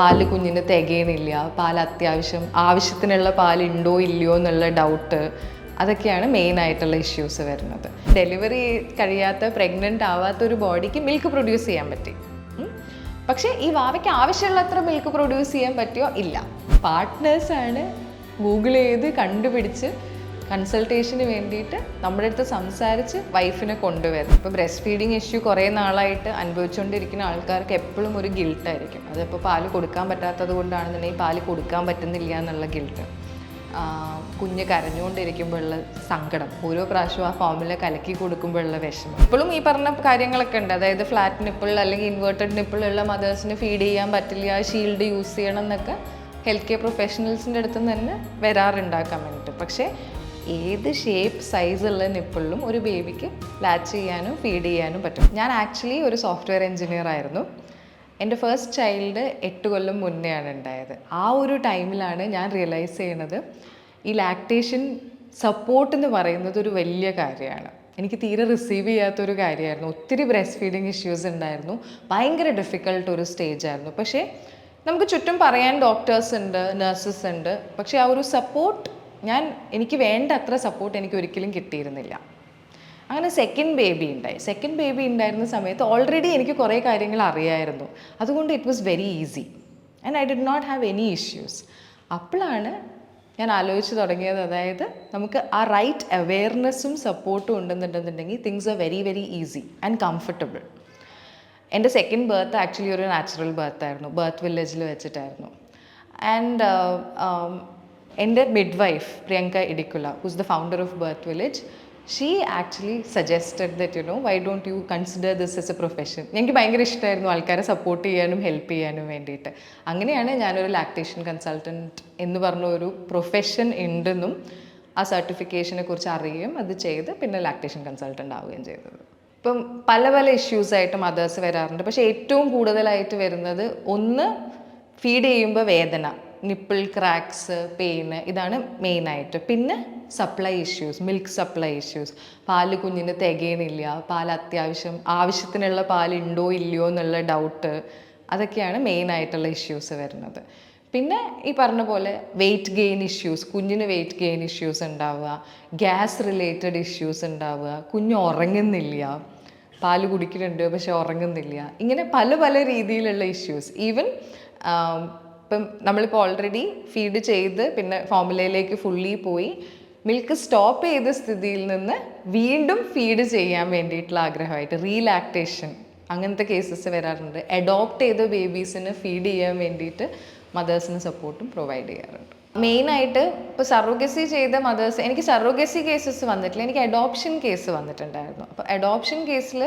പാൽ കുഞ്ഞിന് തികയണില്ല പാൽ അത്യാവശ്യം ആവശ്യത്തിനുള്ള പാൽ ഉണ്ടോ ഇല്ലയോ എന്നുള്ള ഡൗട്ട് അതൊക്കെയാണ് മെയിൻ ആയിട്ടുള്ള ഇഷ്യൂസ് വരുന്നത്. ഡെലിവറി കഴിയാത്ത പ്രഗ്നന്റ് ആവാത്ത ഒരു ബോഡിക്ക് മിൽക്ക് പ്രൊഡ്യൂസ് ചെയ്യാൻ പറ്റി. പക്ഷേ ഈ വാവയ്ക്ക് ആവശ്യമുള്ളത്ര മിൽക്ക് പ്രൊഡ്യൂസ് ചെയ്യാൻ പറ്റിയോ? ഇല്ല. പാർട്ട്നേഴ്സാണ് ഗൂഗിൾ ചെയ്ത് കണ്ടുപിടിച്ച് കൺസൾട്ടേഷന് വേണ്ടിയിട്ട് നമ്മുടെ അടുത്ത് സംസാരിച്ച് വൈഫിനെ കൊണ്ടുവരും ഇപ്പോൾ ബ്രസ്റ്റ് ഫീഡിങ് ഇഷ്യൂ കുറേ നാളായിട്ട് അനുഭവിച്ചുകൊണ്ടിരിക്കുന്ന ആൾക്കാർക്ക് എപ്പോഴും ഒരു ഗിൽട്ടായിരിക്കും അതിപ്പോൾ പാൽ കൊടുക്കാൻ പറ്റാത്തത് കൊണ്ടാണെന്നുണ്ടെങ്കിൽ പാൽ കൊടുക്കാൻ പറ്റുന്നില്ല എന്നുള്ള ഗിൽട്ട് കുഞ്ഞ് കരഞ്ഞുകൊണ്ടിരിക്കുമ്പോഴുള്ള സങ്കടം. ഓരോ പ്രാവശ്യവും ആ ഫോമിൽ കലക്കി കൊടുക്കുമ്പോഴുള്ള വിഷമം. ഇപ്പോഴും ഈ പറഞ്ഞ കാര്യങ്ങളൊക്കെ ഉണ്ട്. അതായത് ഫ്ലാറ്റ് നിപ്പിൾ അല്ലെങ്കിൽ ഇൻവേർട്ടഡ് നിപ്പിളുള്ള മദേഴ്സിന് ഫീഡ് ചെയ്യാൻ പറ്റില്ല ഷീൽഡ് യൂസ് ചെയ്യണം എന്നൊക്കെ ഹെൽത്ത് കെയർ പ്രൊഫഷണൽസിന്റെ അടുത്ത് തന്നെ വരാറുണ്ടാക്കാൻ വേണ്ടിയിട്ട് പക്ഷേ ഏത് ഷേപ്പ് സൈസ് ഉള്ള നിപ്പിളിലും ഒരു ബേബിക്ക് ലാച്ച് ചെയ്യാനും ഫീഡ് ചെയ്യാനും പറ്റും. ഞാൻ ആക്ച്വലി ഒരു സോഫ്റ്റ്വെയർ എഞ്ചിനീയർ ആയിരുന്നു. എന്റെ ഫസ്റ്റ് ചൈൽഡ് എട്ട് കൊല്ലം മുന്നെയാണ് ഉണ്ടായത്. ആ ഒരു ടൈമിലാണ് ഞാൻ റിയലൈസ് ചെയ്യണത് ഈ ലാക്ടേഷൻ സപ്പോർട്ട് എന്ന് പറയുന്നത് ഒരു വലിയ കാര്യമാണ്. എനിക്ക് തീരെ റിസീവ് ചെയ്യാത്തൊരു കാര്യമായിരുന്നു. ഒത്തിരി ബ്രസ്റ്റ് ഫീഡിങ് ഇഷ്യൂസ് ഉണ്ടായിരുന്നു. ഭയങ്കര ഡിഫിക്കൾട്ട് ഒരു സ്റ്റേജ് ആയിരുന്നു. പക്ഷേ നമുക്ക് ചുറ്റും പറയാൻ ഡോക്ടേഴ്സ് ഉണ്ട് നഴ്സസ് ഉണ്ട്. പക്ഷേ ആ ഒരു സപ്പോർട്ട് ഞാൻ എനിക്ക് വേണ്ട അത്ര സപ്പോർട്ട് എനിക്ക് ഒരിക്കലും കിട്ടിയിരുന്നില്ല. അങ്ങനെ സെക്കൻഡ് ബേബി ഉണ്ടായി. സെക്കൻഡ് ബേബി ഉണ്ടായിരുന്ന സമയത്ത് ഓൾറെഡി എനിക്ക് കുറേ കാര്യങ്ങൾ അറിയായിരുന്നു. അതുകൊണ്ട് it was very easy and I did not have any issues അപ്പോഴാണ് ഞാൻ ആലോചിച്ച് തുടങ്ങിയത്. അതായത് നമുക്ക് ആ റൈറ്റ് അവെയർനെസ്സും സപ്പോർട്ടും ഉണ്ടെന്നുണ്ടെന്നുണ്ടെങ്കിൽ things are very very easy and comfortable എന്റെ സെക്കൻഡ് ബർത്ത് ആക്ച്വലി ഒരു നാച്ചുറൽ ബർത്ത് ആയിരുന്നു. ബർത്ത് വില്ലേജിൽ വെച്ചിട്ടായിരുന്നു. ആൻഡ് എന്റെ midwife Priyanka Idikula who's the founder of birth village she actually suggested that you know why don't you consider this as a profession എനിക്ക് ഭയങ്കര ഇഷ്ടമായിരുന്നു ആൾക്കാരെ സപ്പോർട്ട് ചെയ്യാനും ഹെൽപ്പ് ചെയ്യാനും വേണ്ടിയിട്ട്. അങ്ങനെയാണ് ഞാനൊരു ലാക്ടേഷൻ കൺസൾട്ടന്റ് എന്ന് പറഞ്ഞ ഒരു പ്രൊഫഷൻ ഉണ്ടെന്നും ആ സർട്ടിഫിക്കേഷനെ കുറിച്ച് അറിയുകയും അത് ചെയ്ത് പിന്നെ ലാക്ടേഷൻ കൺസൾട്ടന്റ് ആവുകയും ചെയ്തത്. ഇപ്പം പല പല ഇഷ്യൂസായിട്ട് മദേഴ്സ് വരാറുണ്ട്. പക്ഷേ ഏറ്റവും കൂടുതലായിട്ട് വരുന്നത് ഒന്ന് ഫീഡ് ചെയ്യുമ്പോൾ വേദന. നിപ്പിൾ ക്രാക്സ് പെയിന് ഇതാണ് മെയിനായിട്ട് പിന്നെ supply issues milk supply issues പാൽ കുഞ്ഞിന് തികയണില്ല പാൽ അത്യാവശ്യം ആവശ്യത്തിനുള്ള പാൽ ഉണ്ടോ ഇല്ലയോ എന്നുള്ള ഡൗട്ട് അതൊക്കെയാണ് മെയിനായിട്ടുള്ള ഇഷ്യൂസ് വരുന്നത്. പിന്നെ ഈ പറഞ്ഞ പോലെ വെയിറ്റ് ഗെയിൻ ഇഷ്യൂസ് കുഞ്ഞിന് വെയിറ്റ് ഗെയിൻ ഇഷ്യൂസ് ഉണ്ടാവുക ഗ്യാസ് റിലേറ്റഡ് ഇഷ്യൂസ് ഉണ്ടാവുക കുഞ്ഞ് ഉറങ്ങുന്നില്ല പാൽ കുടിക്കുന്നുണ്ട് പക്ഷെ ഉറങ്ങുന്നില്ല. ഇങ്ങനെ പല പല രീതിയിലുള്ള ഇഷ്യൂസ് ഈവൻ ഇപ്പം നമ്മളിപ്പോൾ ഓൾറെഡി ഫീഡ് ചെയ്ത് പിന്നെ ഫോമുലയിലേക്ക് ഫുള്ളി പോയി. മിൽക്ക് സ്റ്റോപ്പ് ചെയ്ത സ്ഥിതിയിൽ നിന്ന് വീണ്ടും ഫീഡ് ചെയ്യാൻ വേണ്ടിയിട്ടുള്ള ആഗ്രഹമായിട്ട് റീലാക്ടേഷൻ അങ്ങനത്തെ കേസസ് വരാറുണ്ട്. അഡോപ്റ്റ് ചെയ്ത ബേബീസിന് ഫീഡ് ചെയ്യാൻ വേണ്ടിയിട്ട് മദേഴ്സിന് സപ്പോർട്ടും പ്രൊവൈഡ് ചെയ്യാറുണ്ട്. മെയിനായിട്ട് ഇപ്പോൾ സറോഗസി ചെയ്ത മദേഴ്സ് എനിക്ക് സറോഗസി കേസസ് വന്നിട്ടില്ല. എനിക്ക് അഡോപ്ഷൻ കേസ് വന്നിട്ടുണ്ടായിരുന്നു. അപ്പോൾ അഡോപ്ഷൻ കേസിൽ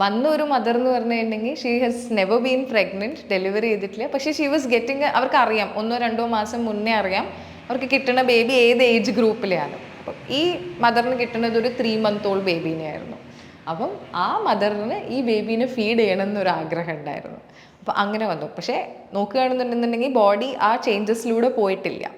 വന്ന ഒരു മദർ എന്ന് പറഞ്ഞിട്ടുണ്ടെങ്കിൽ she has never been pregnant delivery ചെയ്തിട്ടില്ല. പക്ഷേ ഷീ വാസ് ഗെറ്റിംഗ് അവർക്ക് അറിയാം. ഒന്നോ രണ്ടോ മാസം മുന്നേ അറിയാം. അവർക്ക് കിട്ടുന്ന ബേബി ഏത് ഏജ് ഗ്രൂപ്പിലെയാണ് അപ്പം ഈ മദറിന് കിട്ടുന്നത് ഒരു ത്രീ മന്ത് ഓൾഡ് ബേബീനെയായിരുന്നു അപ്പം ആ മദറിന് ഈ ബേബീനെ ഫീഡ് ചെയ്യണം എന്നൊരു ആഗ്രഹം ഉണ്ടായിരുന്നു. അപ്പോൾ അങ്ങനെ വന്നു. പക്ഷേ നോക്കുകയാണെന്നുണ്ടെന്നുണ്ടെങ്കിൽ ബോഡി ആ ചേഞ്ചസിലൂടെ പോയിട്ടില്ല.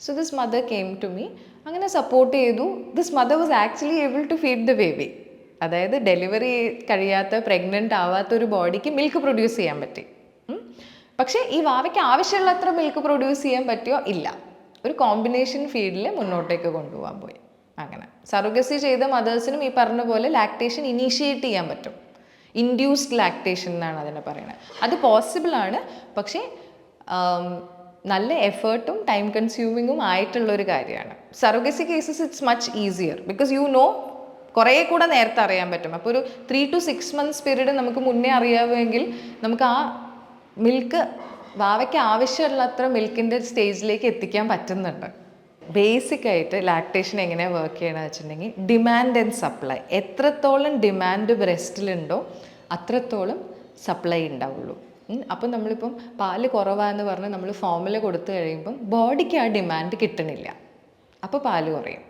So this mother came to me അങ്ങനെ സപ്പോർട്ട് ചെയ്തു. This mother was actually able to feed the baby അതായത് ഡെലിവറി കഴിയാത്ത പ്രഗ്നന്റ് ആവാത്ത ഒരു ബോഡിക്ക് മിൽക്ക് പ്രൊഡ്യൂസ് ചെയ്യാൻ പറ്റി. പക്ഷേ ഈ വാവയ്ക്ക് ആവശ്യമുള്ളത്ര മിൽക്ക് പ്രൊഡ്യൂസ് ചെയ്യാൻ പറ്റിയോ? ഇല്ല. ഒരു കോമ്പിനേഷൻ ഫീൽഡിൽ മുന്നോട്ടേക്ക് കൊണ്ടുപോകാൻ പോയി. അങ്ങനെ. സറുഗസി ചെയ്ത മദേഴ്സിനും ഈ പറഞ്ഞ പോലെ ലാക്ടേഷൻ ഇനീഷ്യേറ്റ് ചെയ്യാൻ പറ്റും. ഇൻഡ്യൂസ്ഡ് ലാക്ടേഷൻ എന്നാണ് അതിനെ പറയുന്നത്. അത് പോസിബിളാണ് പക്ഷേ നല്ല എഫേർട്ടും ടൈം കൺസ്യൂമിങ്ങും ആയിട്ടുള്ള ഒരു കാര്യമാണ്. Surrogacy cases it's much easier because you know കുറേ കൂടെ നേരത്തെ അറിയാൻ പറ്റും. അപ്പോൾ ഒരു three two six months period നമുക്ക് മുന്നേ അറിയാമെങ്കിൽ നമുക്ക് ആ മിൽക്ക് വാവയ്ക്ക് ആവശ്യമുള്ളത്ര മിൽക്കിന്റെ സ്റ്റേജിലേക്ക് എത്തിക്കാൻ പറ്റുന്നുണ്ട്. ബേസിക് ആയിട്ട് ലാക്ടേഷൻ എങ്ങനെയാണ് വർക്ക് ചെയ്യണമെന്ന് വെച്ചിട്ടുണ്ടെങ്കിൽ ഡിമാൻഡ് ആൻഡ് സപ്ലൈ എത്രത്തോളം ഡിമാൻഡ് ബ്രസ്റ്റിലുണ്ടോ അത്രത്തോളം സപ്ലൈ ഉണ്ടാവുള്ളൂ. അപ്പം നമ്മളിപ്പം പാൽ കുറവാന്ന് പറഞ്ഞ് നമ്മൾ ഫോമിൽ കൊടുത്തു കഴിയുമ്പം ബോഡിക്ക് ആ ഡിമാൻഡ് കിട്ടണില്ല. അപ്പോൾ പാൽ കുറയും.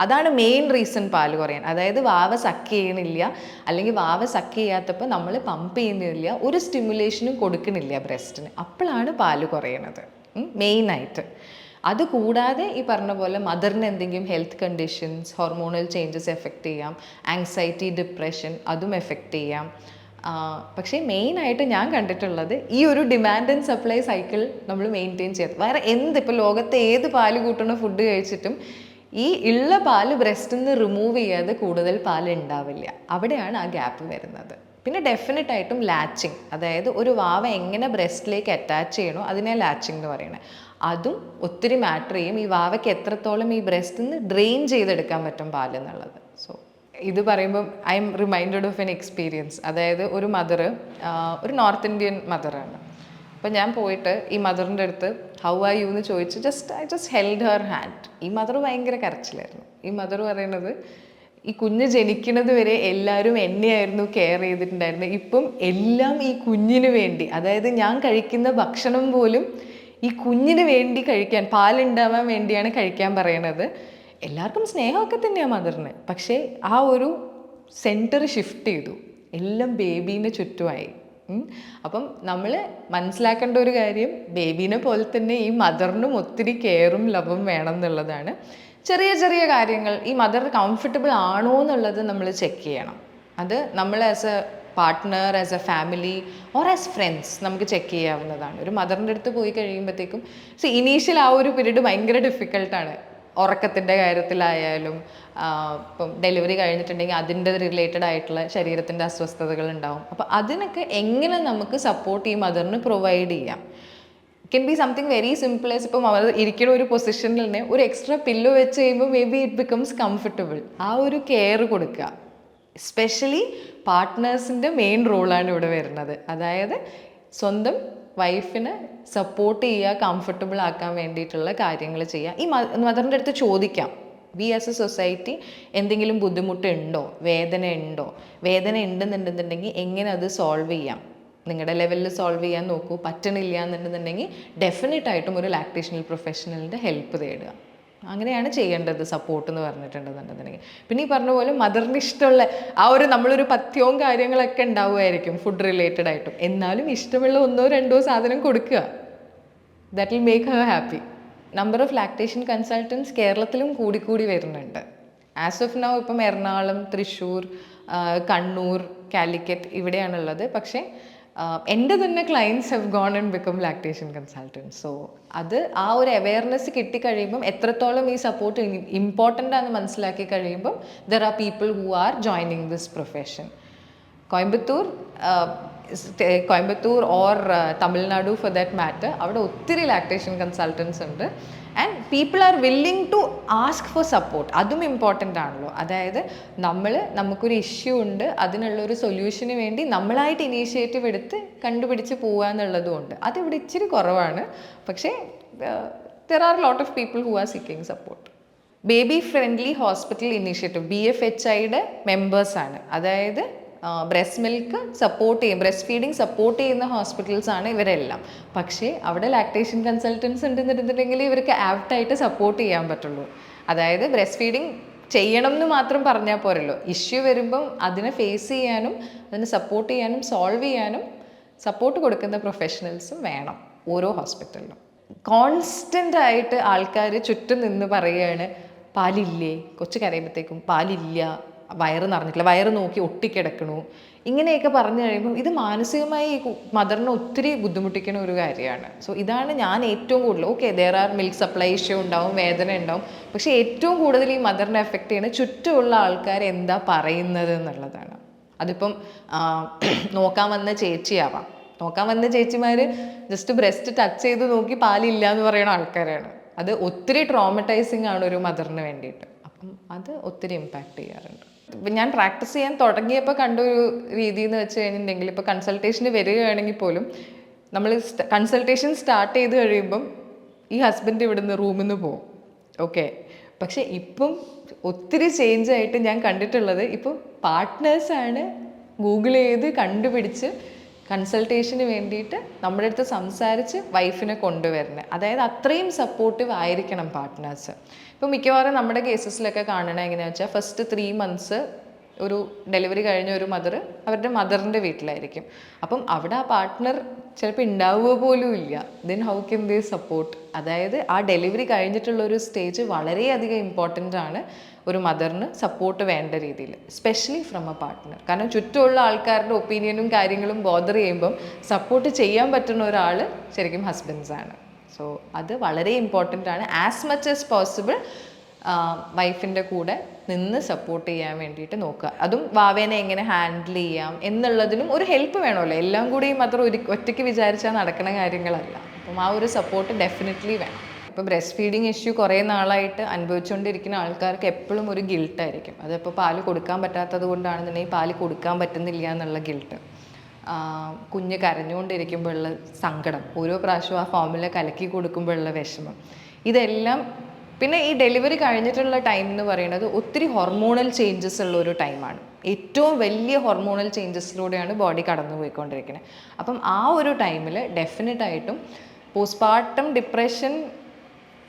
അതാണ് മെയിൻ റീസൺ പാൽ കുറയാൻ. അതായത് വാവ സക്ക് ചെയ്യണില്ല. അല്ലെങ്കിൽ വാവ സക്ക് ചെയ്യാത്തപ്പോൾ നമ്മൾ പമ്പ് ചെയ്യുന്നില്ല. ഒരു സ്റ്റിമുലേഷനും കൊടുക്കണില്ല ബ്രസ്റ്റിന് അപ്പോഴാണ് പാൽ കുറയണത്. മെയിനായിട്ട് അത് കൂടാതെ ഈ പറഞ്ഞ പോലെ മദറിന് എന്തെങ്കിലും health conditions hormonal changes effect ചെയ്യാം. ആങ്സൈറ്റി ഡിപ്രഷൻ അതും എഫക്റ്റ് ചെയ്യാം. പക്ഷേ മെയിനായിട്ട് ഞാൻ കണ്ടിട്ടുള്ളത് ഈ ഒരു ഡിമാൻഡ് ആൻഡ് സപ്ലൈ സൈക്കിൾ നമ്മൾ മെയിന്റെയിൻ ചെയ്യാം. വേറെ എന്ത്? ഇപ്പോൾ ലോകത്തെ ഏത് പാൽ കൂട്ടുന്ന ഫുഡ് കഴിച്ചിട്ടും ഈ ഉള്ള പാൽ ബ്രസ്റ്റിൽ നിന്ന് റിമൂവ് ചെയ്യാതെ കൂടുതൽ പാൽ ഉണ്ടാവില്ല അവിടെയാണ് ആ ഗ്യാപ്പ് വരുന്നത്. പിന്നെ ഡെഫിനറ്റ് ആയിട്ടും ലാച്ചിങ് അതായത് ഒരു വാവ എങ്ങനെ ബ്രസ്റ്റിലേക്ക് അറ്റാച്ച് ചെയ്യണോ അതിനെ ലാച്ചിങ് എന്ന് പറയുന്നത് അതും ഒത്തിരി മാറ്റർ ചെയ്യും. ഈ വാവയ്ക്ക് എത്രത്തോളം ഈ ബ്രസ്റ്റിൽ നിന്ന് ഡ്രെയിൻ ചെയ്തെടുക്കാൻ പറ്റും പാൽ എന്നുള്ളത്. സോ ഇത് പറയുമ്പം I'm reminded of an experience അതായത് ഒരു മദർ ഒരു നോർത്ത് ഇന്ത്യൻ മദറാണ് അപ്പം ഞാൻ പോയിട്ട് ഈ മദറിന്റെ അടുത്ത് ഹൗ ആർ യു എന്ന് ചോദിച്ച് just I just held her hand ഈ മദർ ഭയങ്കര കരച്ചിലായിരുന്നു. ഈ മദർ പറയുന്നത് ഈ കുഞ്ഞ് ജനിക്കുന്നത് വരെ എല്ലാവരും എന്നെയായിരുന്നു കെയർ ചെയ്തിട്ടുണ്ടായിരുന്നത് ഇപ്പം എല്ലാം ഈ കുഞ്ഞിന് വേണ്ടി അതായത് ഞാൻ കഴിക്കുന്ന ഭക്ഷണം പോലും ഈ കുഞ്ഞിന് വേണ്ടി കഴിക്കാൻ പാലുണ്ടാവാൻ വേണ്ടിയാണ് കഴിക്കാൻ പറയണത്. എല്ലാവർക്കും സ്നേഹമൊക്കെ തന്നെയാണ് മദറിന് പക്ഷേ ആ ഒരു സെന്റർ ഷിഫ്റ്റ് ചെയ്തു. എല്ലാം ബേബീന്റെ ചുറ്റുമായി. അപ്പം നമ്മൾ മനസ്സിലാക്കേണ്ട ഒരു കാര്യം ബേബീനെ പോലെ തന്നെ ഈ മദറിനും ഒത്തിരി കെയറും ലവും വേണം എന്നുള്ളതാണ്. ചെറിയ ചെറിയ കാര്യങ്ങൾ ഈ മദർ കംഫർട്ടബിൾ ആണോ എന്നുള്ളത് നമ്മൾ ചെക്ക് ചെയ്യണം. അത് നമ്മൾ as a partner as a family or as friends നമുക്ക് ചെക്ക് ചെയ്യാവുന്നതാണ്. ഒരു മദറിന്റെ അടുത്ത് പോയി കഴിയുമ്പോഴത്തേക്കും സോ ഇനീഷ്യൽ ആ ഒരു പീരീഡ് ഭയങ്കര ഡിഫിക്കൽട്ടാണ് ഉറക്കത്തിന്റെ കാര്യത്തിലായാലും ഇപ്പം ഡെലിവറി കഴിഞ്ഞിട്ടുണ്ടെങ്കിൽ അതിന്റെ റിലേറ്റഡ് ആയിട്ടുള്ള ശരീരത്തിന്റെ അസ്വസ്ഥതകൾ ഉണ്ടാവും. അപ്പോൾ അതിനൊക്കെ എങ്ങനെ നമുക്ക് സപ്പോർട്ട് ഈ മദറിന് പ്രൊവൈഡ് ചെയ്യാം? Can be something very simple as ഇപ്പം അവർ ഇരിക്കുന്ന ഒരു പൊസിഷനിൽ തന്നെ ഒരു എക്സ്ട്രാ പില്ലോ വെച്ച് കഴിയുമ്പോൾ may be it becomes comfortable ആ ഒരു കെയർ കൊടുക്കുക. സ്പെഷ്യലി പാർട്ട്നേഴ്സിന്റെ മെയിൻ റോളാണ് ഇവിടെ വരുന്നത്. അതായത് സ്വന്തം വൈഫിന് സപ്പോർട്ട് ചെയ്യുക കംഫർട്ടബിൾ ആക്കാൻ വേണ്ടിയിട്ടുള്ള കാര്യങ്ങൾ ചെയ്യുക. ഈ മദറിന്റെ അടുത്ത് ചോദിക്കാം. വി ആസ് എ സൊസൈറ്റി എന്തെങ്കിലും ബുദ്ധിമുട്ടുണ്ടോ? വേദന ഉണ്ടോ? വേദന ഉണ്ടെന്നുണ്ടെന്നുണ്ടെങ്കിൽ എങ്ങനെ അത് സോൾവ് ചെയ്യാം? നിങ്ങളുടെ ലെവലിൽ സോൾവ് ചെയ്യാൻ നോക്കൂ. പറ്റണില്ല എന്നുണ്ടെന്നുണ്ടെങ്കിൽ ഡെഫിനറ്റായിട്ടും ഒരു ലാക്ടേഷണൽ പ്രൊഫഷണലിന്റെ ഹെൽപ്പ് തേടുക. അങ്ങനെയാണ് ചെയ്യേണ്ടത് സപ്പോർട്ട് എന്ന് പറഞ്ഞിട്ടുണ്ടെന്നുണ്ടെന്നുണ്ടെങ്കിൽ പിന്നെ ഈ പറഞ്ഞ പോലെ മദറിന് ഇഷ്ടമുള്ള ആ ഒരു നമ്മളൊരു പഥ്യവും കാര്യങ്ങളൊക്കെ ഉണ്ടാവുമായിരിക്കും ഫുഡ് റിലേറ്റഡ് ആയിട്ടും. എന്നാലും ഇഷ്ടമുള്ള ഒന്നോ രണ്ടോ സാധനം കൊടുക്കുക. That will make her happy number of lactation consultants കേരളത്തിലും കൂടിക്കൂടി വരുന്നുണ്ട്. ആസ് ഓഫ് നൗ ഇപ്പം എറണാകുളം തൃശ്ശൂർ കണ്ണൂർ കാലിക്കറ്റ് ഇവിടെയാണുള്ളത്. പക്ഷേ എന്റെ തന്നെ clients have gone and become lactation consultant so അത് ആ ഒരു അവയർനെസ് കിട്ടിക്കഴിയുമ്പം എത്രത്തോളം ഈ സപ്പോർട്ട് ഇമ്പോർട്ടന്റ് ആണെന്ന് മനസ്സിലാക്കി കഴിയുമ്പം there are people who are joining this profession Coimbatore stay- Coimbatore or Tamil Nadu for that matter അവിടെ ഒത്തിരി ലാക്ടേഷൻ കൺസൾട്ടൻസ് ഉണ്ട്. And people are willing to ask for support അതും ഇമ്പോർട്ടന്റ് ആണല്ലോ. അതായത് നമ്മൾ നമുക്കൊരു ഇഷ്യൂ ഉണ്ട് അതിനുള്ളൊരു സൊല്യൂഷന് വേണ്ടി നമ്മളായിട്ട് ഇനീഷ്യേറ്റീവ് എടുത്ത് കണ്ടുപിടിച്ച് പോകുക എന്നുള്ളതും ഉണ്ട് അതിവിടെ ഇച്ചിരി കുറവാണ്. പക്ഷേ there are lot of people who are seeking support baby friendly hospital initiative B F H ഐയുടെ മെമ്പേഴ്സാണ് അതായത് ബ്രസ്റ്റ് മിൽക്ക് സപ്പോർട്ട് ചെയ്യും. ബ്രസ്റ്റ് ഫീഡിങ് സപ്പോർട്ട് ചെയ്യുന്ന ഹോസ്പിറ്റൽസ് ആണ് ഇവരെല്ലാം. പക്ഷേ അവിടെ ലാക്ടേഷൻ കൺസൾട്ടൻസ് ഉണ്ടെന്നുണ്ടെന്നുണ്ടെങ്കിൽ ഇവർക്ക് ആപ്റ്റായിട്ട് സപ്പോർട്ട് ചെയ്യാൻ പറ്റുള്ളൂ. അതായത് ബ്രസ്റ്റ് ഫീഡിങ് ചെയ്യണം എന്ന് മാത്രം പറഞ്ഞാൽ പോരല്ലോ. ഇഷ്യൂ വരുമ്പം അതിനെ ഫേസ് ചെയ്യാനും അതിനെ സപ്പോർട്ട് ചെയ്യാനും സോൾവ് ചെയ്യാനും സപ്പോർട്ട് കൊടുക്കുന്ന പ്രൊഫഷണൽസും വേണം ഓരോ ഹോസ്പിറ്റലിലും കോൺസ്റ്റന്റ് ആയിട്ട് ആൾക്കാർ ചുറ്റും നിന്ന് പറയുകയാണ് പാലില്ലേ? കൊച്ചു കരയുമ്പോഴത്തേക്കും പാലില്ല. വയറ് നിറഞ്ഞിട്ടില്ല വയറ് നോക്കി ഒട്ടിക്കിടക്കണു. ഇങ്ങനെയൊക്കെ പറഞ്ഞു കഴിയുമ്പോൾ ഇത് മാനസികമായി ഈ മദറിനെ ഒത്തിരി ബുദ്ധിമുട്ടിക്കുന്ന ഒരു കാര്യമാണ്. സോ ഇതാണ് ഞാൻ ഏറ്റവും കൂടുതൽ okay there are milk supply issue ഉണ്ടാവും വേദന ഉണ്ടാവും പക്ഷേ ഏറ്റവും കൂടുതൽ ഈ മദറിനെ എഫക്റ്റ് ചെയ്യുന്ന ചുറ്റുമുള്ള ആൾക്കാർ എന്താ പറയുന്നത് എന്നുള്ളതാണ്. അതിപ്പം നോക്കാൻ വന്ന ചേച്ചിയാവാം. നോക്കാൻ വന്ന ചേച്ചിമാർ ജസ്റ്റ് ബ്രസ്റ്റ് ടച്ച് ചെയ്ത് നോക്കി പാലില്ല എന്ന് പറയുന്ന ആൾക്കാരാണ്. അത് ഒത്തിരി ട്രോമറ്റൈസിങ് ആണ് ഒരു മദറിന് വേണ്ടിയിട്ട്. അപ്പം അത് ഒത്തിരി ഇമ്പാക്റ്റ് ചെയ്യാറുണ്ട്. ഞാൻ പ്രാക്ടീസ് ചെയ്യാൻ തുടങ്ങിയപ്പോൾ കണ്ടൊരു രീതി എന്ന് വെച്ച് കഴിഞ്ഞിട്ടുണ്ടെങ്കിൽ ഇപ്പോൾ കൺസൾട്ടേഷന് വരികയാണെങ്കിൽ പോലും നമ്മൾ കൺസൾട്ടേഷൻ സ്റ്റാർട്ട് ചെയ്ത് കഴിയുമ്പം ഈ ഹസ്ബൻഡ് ഇവിടുന്ന് റൂമിൽ നിന്ന് പോകും ഓക്കെ പക്ഷേ ഇപ്പം ഒത്തിരി ചേഞ്ച് ആയിട്ട് ഞാൻ കണ്ടിട്ടുള്ളത് ഇപ്പം പാർട്ട്നേഴ്സാണ് ഗൂഗിൾ ചെയ്ത് കണ്ടുപിടിച്ച് കൺസൾട്ടേഷന് വേണ്ടിയിട്ട് നമ്മുടെ അടുത്ത് സംസാരിച്ച് വൈഫിനെ കൊണ്ടുവരുന്നത് അതായത് അത്രയും സപ്പോർട്ടീവ് ആയിരിക്കണം പാർട്ട്നേഴ്സ് ഇപ്പോൾ മിക്കവാറും നമ്മുടെ കേസസിലൊക്കെ കാണണ എങ്ങനെയാണെന്ന് വെച്ചാൽ ഫസ്റ്റ് ത്രീ മന്ത്സ് ഒരു ഡെലിവറി കഴിഞ്ഞ ഒരു മദർ അവരുടെ മദറിന്റെ വീട്ടിലായിരിക്കും. അപ്പം അവിടെ ആ പാർട്ട്ണർ ചിലപ്പോൾ ഉണ്ടാവുക പോലും ഇല്ല. Then how can they support അതായത് ആ ഡെലിവറി കഴിഞ്ഞിട്ടുള്ള ഒരു സ്റ്റേജ് വളരെയധികം ഇമ്പോർട്ടന്റ് ആണ്. ഒരു മദറിന് സപ്പോർട്ട് വേണ്ട രീതിയിൽ സ്പെഷ്യലി ഫ്രം എ പാർട്ട്ണർ കാരണം ചുറ്റുമുള്ള ആൾക്കാരുടെ ഒപ്പീനിയനും കാര്യങ്ങളും ബോദർ ചെയ്യുമ്പം സപ്പോർട്ട് ചെയ്യാൻ പറ്റുന്ന ഒരാൾ ശരിക്കും ഹസ്ബൻഡ്സ് ആണ്. സോ അത് വളരെ ഇമ്പോർട്ടന്റ് ആണ്. ആസ് മച്ച് ആസ് പോസിബിൾ വൈഫിന്റെ കൂടെ നിന്ന് സപ്പോർട്ട് ചെയ്യാൻ വേണ്ടിയിട്ട് നോക്കുക. അതും വാവേനെ എങ്ങനെ ഹാൻഡിൽ ചെയ്യാം എന്നുള്ളതിനും ഒരു ഹെൽപ്പ് വേണമല്ലോ. എല്ലാം കൂടി മദർ ഒരു ഒറ്റയ്ക്ക് വിചാരിച്ചാൽ നടക്കുന്ന കാര്യങ്ങളല്ല. അപ്പം ആ ഒരു സപ്പോർട്ട് ഡെഫിനറ്റ്ലി വേണം. ഇപ്പോൾ ബ്രസ്റ്റ് ഫീഡിങ് ഇഷ്യൂ കുറേ നാളായിട്ട് അനുഭവിച്ചുകൊണ്ടിരിക്കുന്ന ആൾക്കാർക്ക് എപ്പോഴും ഒരു ഗിൽട്ടായിരിക്കും അതിപ്പോൾ പാൽ കൊടുക്കാൻ പറ്റാത്തത് കൊണ്ടാണെന്നുണ്ടെങ്കിൽ പാൽ കൊടുക്കാൻ പറ്റുന്നില്ല എന്നുള്ള ഗിൽട്ട് കുഞ്ഞ് കരഞ്ഞുകൊണ്ടിരിക്കുമ്പോഴുള്ള സങ്കടം ഓരോ പ്രാവശ്യവും ആ ഫോമിൽ കലക്കി കൊടുക്കുമ്പോഴുള്ള വിഷമം. ഇതെല്ലാം പിന്നെ ഈ ഡെലിവറി കഴിഞ്ഞിട്ടുള്ള ടൈം എന്ന് പറയുന്നത് ഒത്തിരി ഹോർമോണൽ ചേഞ്ചസ് ഉള്ള ഒരു ടൈമാണ് ഏറ്റവും വലിയ ഹോർമോണൽ ചേഞ്ചസിലൂടെയാണ് ബോഡി കടന്നു പോയിക്കൊണ്ടിരിക്കുന്നത് അപ്പം ആ ഒരു ടൈമിൽ ഡെഫിനറ്റായിട്ടും പോസ്റ്റ്മോർട്ടം പോസ്റ്റ്പാർട്ടം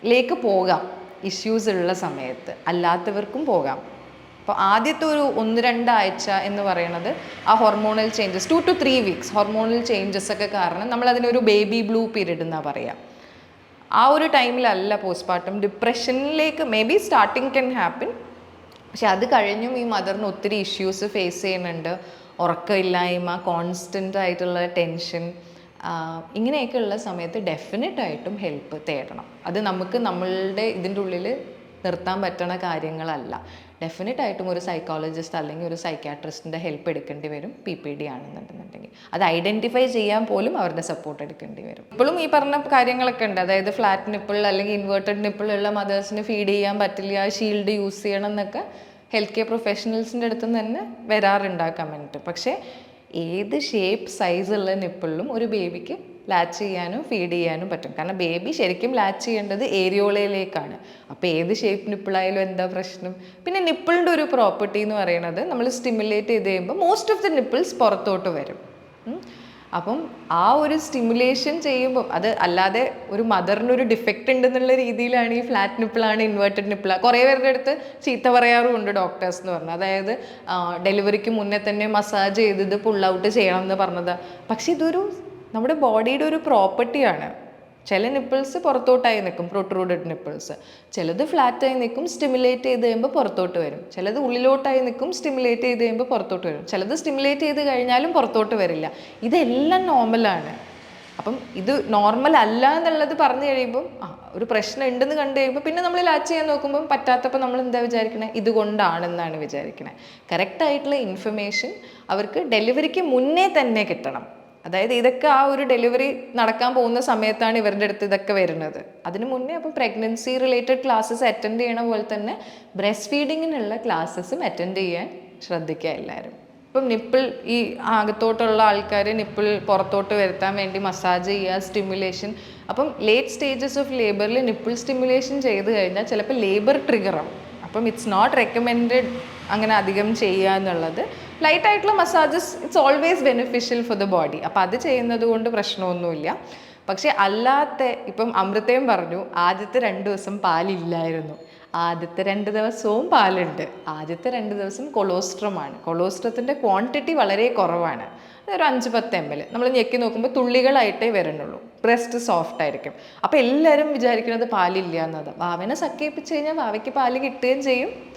ഡിപ്രഷനിലേക്ക് പോകാം. ഇഷ്യൂസ് ഉള്ള സമയത്ത്. അല്ലാത്തവർക്കും പോകാം. അപ്പോൾ ആദ്യത്തെ ഒരു ഒന്ന് രണ്ടാഴ്ച എന്ന് പറയുന്നത് ആ hormonal changes two to three weeks hormonal changes ഒക്കെ കാരണം നമ്മൾ അതിനൊരു ബേബി ബ്ലൂ പീരീഡ് എന്നാണ് പറയുക ആ ഒരു ടൈമിലല്ല postpartum ഡിപ്രഷനിലേക്ക് may be starting can happen പക്ഷെ അത് കഴിഞ്ഞും ഈ മദറിന് ഒത്തിരി ഇഷ്യൂസ് ഫേസ് ചെയ്യുന്നുണ്ട്. ഉറക്കമില്ലായ്മ കോൺസ്റ്റന്റ് ആയിട്ടുള്ള ടെൻഷൻ ഇങ്ങനെയൊക്കെ ഉള്ള സമയത്ത് ഡെഫിനറ്റ് ആയിട്ടും ഹെൽപ്പ് തേടണം. അത് നമുക്ക് നമ്മളുടെ ഇതിന്റെ ഉള്ളിൽ നിർത്താൻ പറ്റണ കാര്യങ്ങളല്ല. ഡെഫിനറ്റ് ആയിട്ടും ഒരു സൈക്കോളജിസ്റ്റ് അല്ലെങ്കിൽ ഒരു സൈക്കാട്രിസ്റ്റിന്റെ ഹെൽപ്പ് എടുക്കേണ്ടി വരും പി പി ഡി ആണെന്നുണ്ടെന്നുണ്ടെങ്കിൽ. അത് ഐഡന്റിഫൈ ചെയ്യാൻ പോലും അവരുടെ സപ്പോർട്ട് എടുക്കേണ്ടി വരും. ഇപ്പോഴും ഈ പറഞ്ഞ കാര്യങ്ങളൊക്കെ ഉണ്ട്. അതായത് ഫ്ലാറ്റ് നിപ്പിൾ അല്ലെങ്കിൽ ഇൻവേർട്ടഡ് നിപ്പിളുള്ള മദേഴ്സിന് ഫീഡ് ചെയ്യാൻ പറ്റില്ല ഷീൽഡ് യൂസ് ചെയ്യണം എന്നൊക്കെ ഹെൽത്ത് കെയർ പ്രൊഫഷണൽസിന്റെ അടുത്ത് തന്നെ വരാറുണ്ട് ആ കമന്റ് പക്ഷേ ഏത് ഷേപ്പ് സൈസുള്ള നിപ്പിളിലും ഒരു ബേബിക്ക് ലാച്ച് ചെയ്യാനും ഫീഡ് ചെയ്യാനും പറ്റും. കാരണം ബേബി ശരിക്കും ലാച്ച് ചെയ്യേണ്ടത് ഏരിയോളയിലേക്കാണ് അപ്പോൾ ഏത് ഷേപ്പ് നിപ്പിളായാലും എന്താ പ്രശ്നം? പിന്നെ നിപ്പിളിന്റെ ഒരു പ്രോപ്പർട്ടി എന്ന് പറയുന്നത് നമ്മൾ സ്റ്റിമുലേറ്റ് ചെയ്ത് കഴിയുമ്പോൾ മോസ്റ്റ് ഓഫ് ദി നിപ്പിൾസ് പുറത്തോട്ട് വരും. അപ്പം ആ ഒരു സ്റ്റിമുലേഷൻ ചെയ്യുമ്പോൾ അത് അല്ലാതെ ഒരു മദറിനൊരു ഡിഫക്റ്റ് ഉണ്ടെന്നുള്ള രീതിയിലാണ് ഈ ഫ്ലാറ്റ് നിപ്പിളാണ് ഇൻവേർട്ടഡ് നിപ്പിള കുറേ പേരുടെ അടുത്ത് ചീത്ത പറയാറുമുണ്ട് ഡോക്ടേഴ്സ് എന്ന് പറഞ്ഞത് അതായത് ഡെലിവറിക്ക് മുന്നേ തന്നെ മസാജ് ചെയ്തത് പുൾ ഔട്ട് ചെയ്യണം എന്ന് പറഞ്ഞത്. പക്ഷേ ഇതൊരു നമ്മുടെ ബോഡിയുടെ ഒരു പ്രോപ്പർട്ടിയാണ് ചില നിപ്പിൾസ് പുറത്തോട്ടായി നിൽക്കും പ്രൊട്രൂഡഡ് നിപ്പിൾസ് ചിലത് ഫ്ലാറ്റായി നിൽക്കും സ്റ്റിമുലേറ്റ് ചെയ്ത് കഴിയുമ്പോൾ പുറത്തോട്ട് വരും. ചിലത് ഉള്ളിലോട്ടായി നിൽക്കും സ്റ്റിമുലേറ്റ് ചെയ്ത് കഴിയുമ്പോൾ പുറത്തോട്ട് വരും. ചിലത് സ്റ്റിമുലേറ്റ് ചെയ്ത് കഴിഞ്ഞാലും പുറത്തോട്ട് വരില്ല. ഇതെല്ലാം നോർമലാണ് അപ്പം ഇത് നോർമൽ അല്ല എന്നുള്ളത് പറഞ്ഞു കഴിയുമ്പം ആ ഒരു പ്രശ്നം ഉണ്ടെന്ന് കണ്ടു കഴിയുമ്പോൾ പിന്നെ നമ്മൾ ലാച്ച് ചെയ്യാൻ നോക്കുമ്പോൾ പറ്റാത്തപ്പോൾ നമ്മൾ എന്താ വിചാരിക്കണേ? ഇതുകൊണ്ടാണെന്നാണ് വിചാരിക്കണേ. കറക്റ്റായിട്ടുള്ള ഇൻഫർമേഷൻ അവർക്ക് ഡെലിവറിക്ക് മുന്നേ തന്നെ കിട്ടണം. അതായത് ഇതൊക്കെ ആ ഒരു ഡെലിവറി നടക്കാൻ പോകുന്ന സമയത്താണ് ഇവരുടെ അടുത്ത് ഇതൊക്കെ വരുന്നത്. അതിന് മുന്നേ അപ്പോൾ പ്രഗ്നൻസി റിലേറ്റഡ് ക്ലാസ്സസ് അറ്റൻഡ് ചെയ്യണ പോലെ തന്നെ ബ്രസ്റ്റ് ഫീഡിങ്ങിനുള്ള ക്ലാസ്സസും അറ്റൻഡ് ചെയ്യാൻ ശ്രദ്ധിക്കുക എല്ലാവരും. ഇപ്പം നിപ്പിൾ ഈ അകത്തോട്ടുള്ള ആൾക്കാർ നിപ്പിൾ പുറത്തോട്ട് വരുത്താൻ വേണ്ടി മസാജ് ചെയ്യുക സ്റ്റിമുലേഷൻ അപ്പം ലേറ്റ് സ്റ്റേജസ് ഓഫ് ലേബറിൽ നിപ്പിൾ സ്റ്റിമുലേഷൻ ചെയ്ത് കഴിഞ്ഞാൽ ചിലപ്പോൾ ലേബർ ട്രിഗറാവും അപ്പം ഇറ്റ്സ് നോട്ട് റെക്കമെൻഡഡ് അങ്ങനെ അധികം ചെയ്യുക എന്നുള്ളത്. ലൈറ്റ് ആയിട്ടുള്ള massages it's always beneficial for the body അപ്പം അത് ചെയ്യുന്നത് കൊണ്ട് പ്രശ്നമൊന്നുമില്ല. പക്ഷെ അല്ലാത്ത ഇപ്പം അമൃതയും പറഞ്ഞു ആദ്യത്തെ രണ്ട് ദിവസം പാലില്ലായിരുന്നു. ആദ്യത്തെ രണ്ട് ദിവസവും പാലുണ്ട്. ആദ്യത്തെ രണ്ട് ദിവസം കൊളോസ്ട്രമാണ്. കൊളോസ്ട്രത്തിന്റെ ക്വാണ്ടിറ്റി വളരെ കുറവാണ്. അതൊരു അഞ്ച് പത്ത് എം എൽ നമ്മൾ ഞെക്കി നോക്കുമ്പോൾ തുള്ളികളായിട്ടേ വരുന്നുള്ളൂ ബ്രസ്റ്റ് സോഫ്റ്റ് ആയിരിക്കും. അപ്പോൾ എല്ലാവരും വിചാരിക്കുന്നത് പാലില്ല എന്നത്. വാവനെ സക്കേപ്പിച്ച് കഴിഞ്ഞാൽ വാവയ്ക്ക് പാൽ കിട്ടുകയും ചെയ്യും.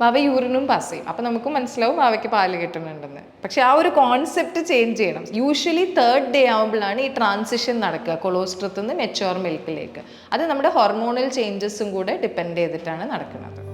വാവ യൂറിനും പാസ് ചെയ്യും. അപ്പോൾ നമുക്ക് മനസ്സിലാവും വാവയ്ക്ക് പാൽ കിട്ടുന്നുണ്ടെന്ന്. പക്ഷേ ആ ഒരു കോൺസെപ്റ്റ് ചേഞ്ച് ചെയ്യണം. യൂഷ്വലി തേർഡ് ഡേ ആകുമ്പോഴാണ് ഈ ട്രാൻസിഷൻ നടക്കുക. കൊളോസ്ട്രത്തിൽ നിന്ന് മെച്ചുവർ മിൽക്കിലേക്ക് അത് നമ്മുടെ ഹോർമോണൽ ചേഞ്ചസും കൂടെ ഡിപ്പെൻഡ് ചെയ്തിട്ടാണ് നടക്കുന്നത്.